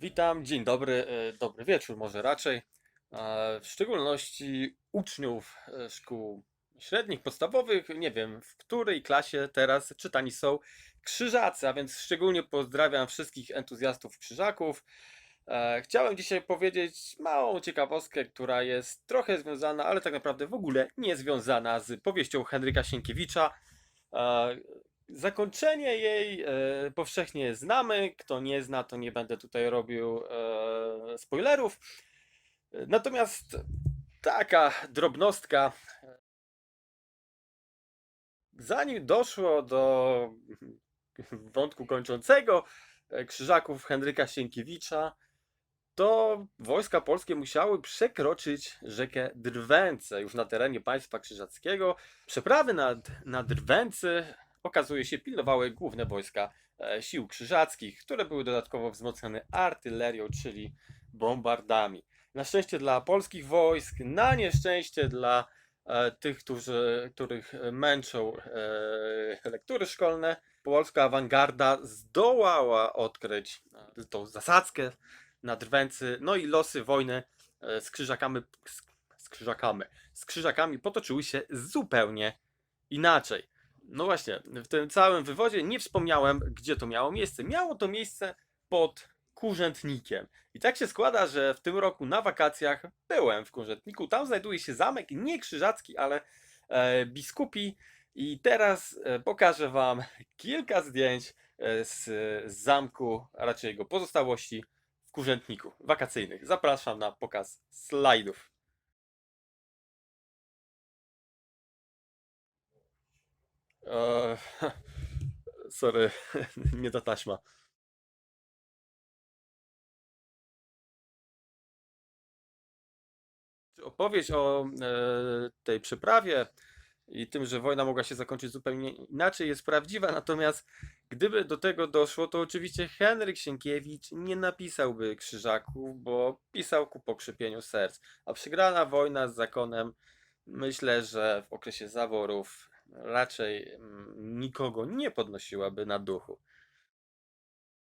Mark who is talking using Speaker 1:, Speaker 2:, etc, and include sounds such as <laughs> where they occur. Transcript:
Speaker 1: Witam, dzień dobry, e, dobry wieczór może raczej. W szczególności uczniów e, szkół średnich, podstawowych, nie wiem w której klasie teraz czytani są krzyżacy, a więc szczególnie pozdrawiam wszystkich entuzjastów krzyżaków. E, Chciałem dzisiaj powiedzieć małą ciekawostkę, która jest trochę związana, ale tak naprawdę w ogóle nie związana z powieścią Henryka Sienkiewicza. Zakończenie jej e, powszechnie znamy. Kto nie zna, to nie będę tutaj robił e, spoilerów. Natomiast taka drobnostka. Zanim doszło do wątku kończącego e, krzyżaków Henryka Sienkiewicza, to wojska polskie musiały przekroczyć rzekę Drwęce już na terenie państwa krzyżackiego. Przeprawy nad, na Drwęcy okazuje się pilnowały główne wojska e, sił krzyżackich, które były dodatkowo wzmocnione artylerią, czyli bombardami. Na szczęście dla polskich wojsk, na nieszczęście dla e, tych, którzy, których męczą e, lektury szkolne, polska awangarda zdołała odkryć tą zasadzkę na Drwęcy, no i losy wojny z krzyżakami, z krzyżakami, z krzyżakami potoczyły się zupełnie inaczej. No właśnie, w tym całym wywodzie nie wspomniałem, gdzie to miało miejsce. Miało to miejsce pod Kurzętnikiem. I tak się składa, że w tym roku na wakacjach byłem w Kurzętniku. Tam znajduje się zamek, nie krzyżacki, ale e, biskupi. I teraz e, pokażę Wam kilka zdjęć e, z, z zamku, a raczej jego pozostałości w Kurzętniku wakacyjnych. Zapraszam na pokaz slajdów. Eee, <laughs> sorry, <laughs> nie ta taśma. Opowieść o e, tej przeprawie i tym, że wojna mogła się zakończyć zupełnie inaczej, jest prawdziwa. Natomiast gdyby do tego doszło, to oczywiście Henryk Sienkiewicz nie napisałby Krzyżaków, bo pisał ku pokrzepieniu serc. A przegrana wojna z zakonem, myślę, że w okresie zaborów raczej mm, nikogo nie podnosiłaby na duchu.